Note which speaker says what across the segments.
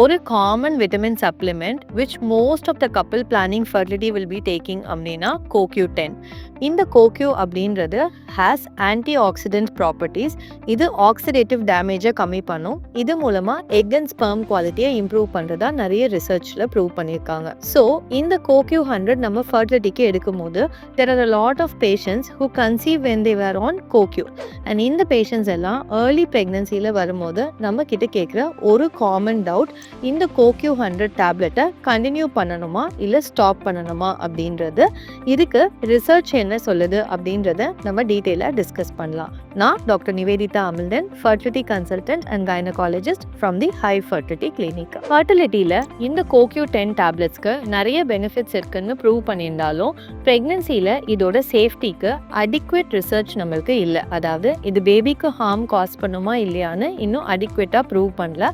Speaker 1: ஒரு common vitamin supplement which most of the couple planning fertility will be taking அப்படின்னா CoQ ten இந்த CoQ அப்படின்றது has anti accident properties இது oxidative டேமேஜை கம்மி பண்ணும். இது மூலமாக எக் அண்ட் ஸ்பெர்ம் குவாலிட்டியை இம்ப்ரூவ் பண்ணுறதா நிறைய ரிசர்ச்சில் ப்ரூவ் பண்ணியிருக்காங்க. ஸோ இந்த கோக்யூ ஹண்ட்ரட் நம்ம ஃபர்டிலிட்டிக்கு எடுக்கும்போது there are a lot of patients who conceive when they were on CoQ and இந்த பேஷண்ட்ஸ் எல்லாம் ஏர்லி ப்ரெக்னன்சியில் வரும்போது நம்ம கிட்ட கேட்குற ஒரு காமன் டவுட் இந்த கோக்யூ ஹண்ட்ரட் டேப்லெட்டை கண்டினியூ பண்ணணுமா இல்லை ஸ்டாப் பண்ணணுமா அப்படின்றது இதுக்கு ரிசர்ச் என்ன சொல்லுது அப்படின்றத நம்ம டீட்டெயிலாக டிஸ்கஸ் பண்ணலாம். நான் doctor Nivedita Hamilton fertility consultant and gynaecologist from the high fertility clinic ஃபர்டிலிட்டியில் இந்த கோக்யூ டென் டேப்லெட்ஸ்க்கு நிறைய பெனிஃபிட்ஸ் இருக்குன்னு ப்ரூவ் பண்ணியிருந்தாலும் ப்ரெக்னென்சியில் இதோட சேஃப்டிக்கு அடிக்வேட் ரிசர்ச் நம்மளுக்கு இல்லை. அதாவது இது பேபிக்கு ஹார்ம் காஸ் பண்ணுமா இல்லையான்னு இன்னும் அடிக்வேட்டாக ப்ரூவ் பண்ணல.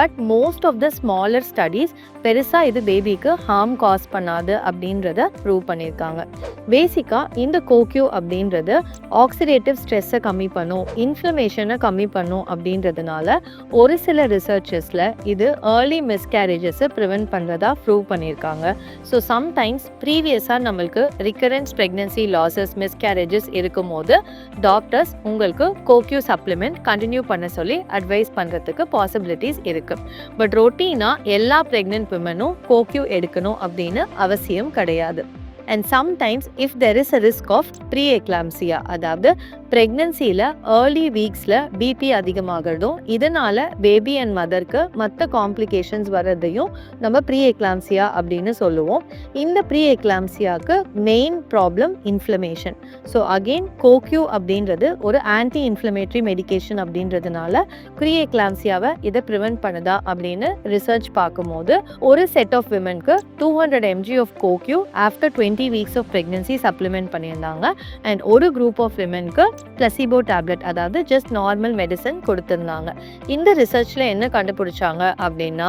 Speaker 1: But most of the smaller studies பெருசாக இது பேபிக்கு ஹார்ம் காஸ் பண்ணாது அப்படின்றத ப்ரூவ் பண்ணியிருக்காங்க. பேசிக்காக இந்த கோக்யூ அப்படின்றது ஆக்சிடேட்டிவ் ஸ்ட்ரெஸ்ஸை கம்மி பண்ணும் இன்ஃப்ளமேஷனை கம்மி பண்ணும் அப்படின்றதுனால ஒரு சில ரிசர்ச்சஸில் இது ஏர்லி மிஸ்கேரேஜஸை ப்ரிவெண்ட் பண்ணுறதா ப்ரூவ் பண்ணியிருக்காங்க. ஸோ சம்டைம்ஸ் ப்ரீவியஸாக நம்மளுக்கு ரிக்கரன்ஸ் ப்ரெக்னென்சி லாசஸ் மிஸ்கேரேஜஸ் இருக்கும்போது டாக்டர்ஸ் உங்களுக்கு கோக்யூ சப்ளிமெண்ட் கண்டினியூ பண்ண சொல்லி அட்வைஸ் பண்ணுறதுக்கு பாசிபிலிட்டிஸ் இருக்குது பட் ரொட்டீனாக எல்லா ப்ரெக்னென்ட் விமனும் கோக்யூ எடுக்கணும் அப்படின்னு அவசியம் கிடையாது. And sometimes if there is a risk of pre eclampsia அதாவது ப்ரெக்னன்சியில் ஏர்லி வீக்ஸில் பிபி அதிகமாகிறதும் இதனால் பேபி அண்ட் மதருக்கு மற்ற காம்ப்ளிகேஷன்ஸ் வர்றதையும் நம்ம ப்ரீ எக்லாம்சியா அப்படின்னு சொல்லுவோம். இந்த pre எக்லாம்சியாவுக்கு main problem inflammation so again CoQ அப்படின்றது ஒரு ஆன்டி இன்ஃப்ளமேட்ரி மெடிகேஷன் அப்படின்றதுனால ப்ரீ எக்லாம்சியாவை இதை ப்ரிவென்ட் பண்ணுதா அப்படின்னு ரிசர்ச் பார்க்கும்போது ஒரு set of விமனுக்கு two hundred MG of CoQ after twenty weeks of pregnancy supplement பண்ணியிருந்தாங்க. அண்ட் ஒரு குரூப் ஆஃப் விமென்க்கு பிளசிபோ டேப்லெட் அதாவது ஜஸ்ட் நார்மல் மெடிசன் கொடுத்துருந்தாங்க. இந்த ரிசர்ச்சில் என்ன கண்டுபிடிச்சாங்க அப்படின்னா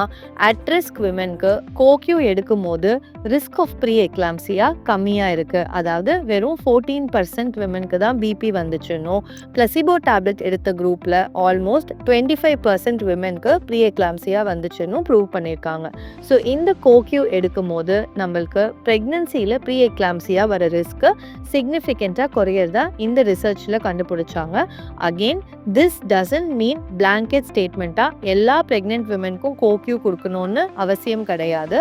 Speaker 1: அட் ரிஸ்க் விமனுக்கு கோக்யூ எடுக்கும் போது ரிஸ்க் ஆஃப் ப்ரீ எக்லாம்சியா கம்மியாக இருக்குது அதாவது வெறும் ஃபோர்டீன் பர்சன்ட் விமனுக்கு தான் பிபி வந்துச்சுன்னும் பிளசிபோ டேப்லெட் எடுத்த குரூப்பில் ஆல்மோஸ்ட் டுவெண்ட்டி ஃபைவ் பர்சன்ட் விமனுக்கு ப்ரீ எக்லாம்சியா வந்துச்சுன்னு ப்ரூவ் பண்ணியிருக்காங்க. ஸோ இந்த கோக்யூ எடுக்கும் போது நம்மளுக்கு ப்ரெக்னன்சியில் ப்ரீ எக்லாம்சியா வர ரிஸ்க்கு சிக்னிஃபிகண்ட்டாக குறையிறதா இந்த ரிசர்ச்சில் கண்டுபிடிச்சாங்க. Again this doesn't mean blanket ஸ்டேட்மெண்ட்டாக எல்லா ப்ரெக்னென்ட் விமனுக்கும் கோக்யூ கொடுக்கணும்னு அவசியம் கிடையாது.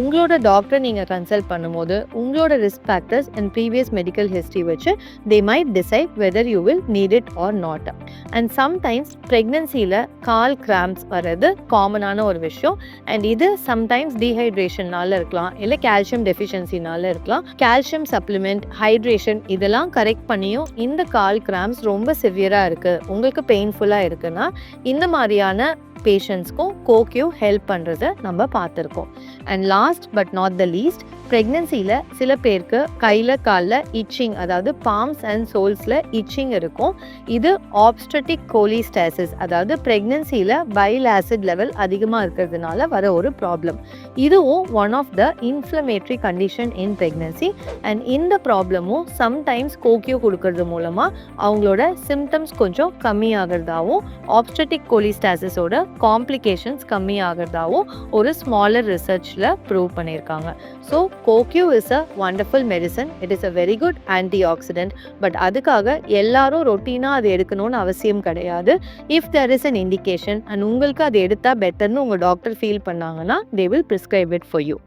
Speaker 1: உங்களோட டாக்டர் நீங்கள் கன்சல்ட் பண்ணும்போது உங்களோட risk factors and previous medical history வச்சு they might decide whether you will need it or not and sometimes ப்ரெக்னன்சியில் கால் கிராம்ஸ் வர்றது காமனான ஒரு விஷயம். அண்ட் இது சம்டைம்ஸ் டீஹைட்ரேஷன்னால இருக்கலாம் இல்லை கால்சியம் டெஃபிஷியன்சினால இருக்கலாம். கால்சியம் சப்ளிமெண்ட் ஹைட்ரேஷன் இதெல்லாம் கரெக்ட் பண்ணியும் இந்த கால் கிராம்ஸ் ரொம்ப சிவியராக இருக்குது உங்களுக்கு பெயின்ஃபுல்லாக இருக்குன்னா இந்த மாதிரியான பேஷண்ட்ஸ்க்கும் கோக்யூ ஹெல்ப் பண்ணுறத நம்ம பார்த்துருக்கோம். And last but not the least ப்ரெக்னென்சியில் சில பேருக்கு கையில் காலில் இச்சிங் அதாவது பாம்ஸ் அண்ட் சோல்ஸில் இச்சிங் இருக்கும். இது ஆப்ஸ்டட்டிக் கோலிஸ்டாசிஸ் அதாவது ப்ரெக்னென்சியில் பைல் ஆசிட் லெவல் அதிகமாக இருக்கிறதுனால வர ஒரு ப்ராப்ளம் இதுவும் one of the inflammatory condition in pregnancy and இந்த ப்ராப்ளமும் சம்டைம்ஸ் கோக்கியோ கொடுக்கறது மூலமாக அவங்களோட சிம்டம்ஸ் கொஞ்சம் கம்மியாகிறதாவும் ஆப்ஸ்டட்டிக் கோலிஸ்டாசிஸோட காம்ப்ளிகேஷன்ஸ் கம்மியாகிறதாவும் ஒரு ஸ்மாலர் ரிசர்ச்சில் ப்ரூவ் பண்ணியிருக்காங்க. So CoQ is a wonderful medicine it is a very good antioxidant but அதுக்காக எல்லாரும் ரொட்டீனாக அது எடுக்கணும்னு அவசியம் கிடையாது. If there is an indication and உங்களுக்கு அது எடுத்தால் பெட்டர்னு உங்கள் டாக்டர் ஃபீல் பண்ணாங்கன்னா they will prescribe it for you